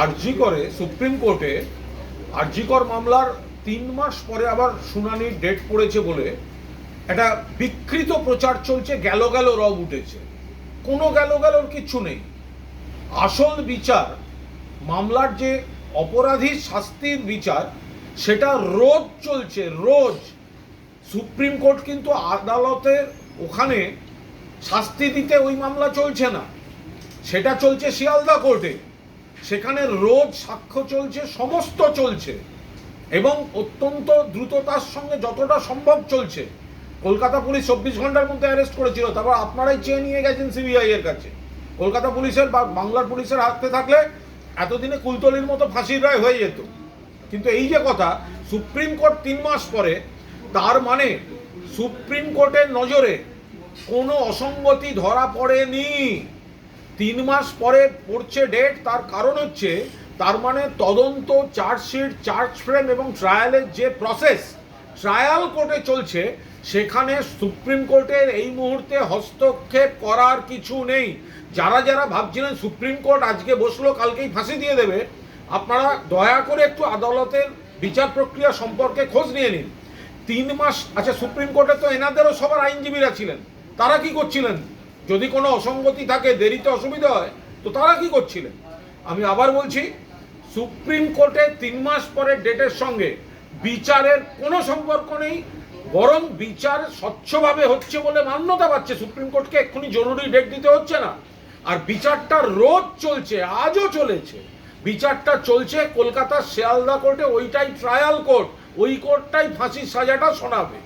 আরজি করে, সুপ্রিম কোর্টে আরজিকর মামলার তিন মাস পরে আবার শুনানির ডেট পড়েছে বলে একটা বিকৃত প্রচার চলছে, গেল গেল রব উঠেছে। কোনো গেল গেলর কিচ্ছু নেই। আসল বিচার, মামলার যে অপরাধী শাস্তির বিচার, সেটা রোজ চলছে, রোজ। সুপ্রিম কোর্ট কিন্তু আদালতের ওখানে শাস্তি দিতে ওই মামলা চলছে না। সেটা চলছে শিয়ালদা কোর্টে। সেখানে রোজ সাক্ষ্য চলছে, সমস্ত চলছে। এবং অত্যন্ত দ্রুততার সঙ্গে যতটা সম্ভব চলছে। কলকাতা পুলিশ চব্বিশ ঘণ্টার মধ্যে অ্যারেস্ট করেছিল, তারপর আপনারাই চেয়ে নিয়ে গেছেন সিবিআই এর কাছে। কলকাতা পুলিশের বা বাংলার পুলিশের হাতে থাকলে এতদিনে কুলতলির মতো ফাঁসির রায় হয়ে যেত। কিন্তু এই যে কথা, সুপ্রিম কোর্ট তিন মাস পরে, তার মানে সুপ্রিম কোর্টের নজরে কোনো অসঙ্গতি ধরা পড়েনি। তিন মাস পরে পড়ছে ডেট তার কারণ হচ্ছে, তার মানে তদন্ত, চার্জশিট চার্জ ফ্রেম এবং ট্রায়ালের যে প্রসেস ট্রায়াল কোর্টে চলছে, সেখানে সুপ্রিম কোর্টের এই মুহূর্তে হস্তক্ষেপ করার কিছু নেই। যারা যারা ভাবছিলেন সুপ্রিম কোর্ট আজকে বসল, কালকেই ফাঁসি দিয়ে দেবে, আপনারা দয়া করে একটু আদালতের বিচার প্রক্রিয়া সম্পর্কে খোঁজ নিয়ে নিন। তিন মাস আচ্ছা সুপ্রিম কোর্টে তো এনাদেরও সবার আইনজীবীরা ছিলেন, তারা কি করছিলেন? যদি কোনো অসঙ্গতি থাকে, দেরিতে অসুবিধা হয়, তো তারা কি করছিলেন? আমি আবার বলছি, সুপ্রিম কোর্টে তিন মাস পরের ডেটের সঙ্গে বিচারের কোনো সম্পর্ক নেই, বরং বিচার স্বচ্ছভাবে হচ্ছে বলে মান্যতা পাচ্ছে সুপ্রিম কোর্টকে। এক্ষুনি জরুরি ডেট দিতে হচ্ছে না। আর বিচারটা রোজ চলছে, আজও চলেছে। বিচারটা চলছে কলকাতার শেয়ালদা কোর্টে, ওইটাই ট্রায়াল কোর্ট ওই কোর্টটাই ফাঁসির সাজাটা শোনাবে।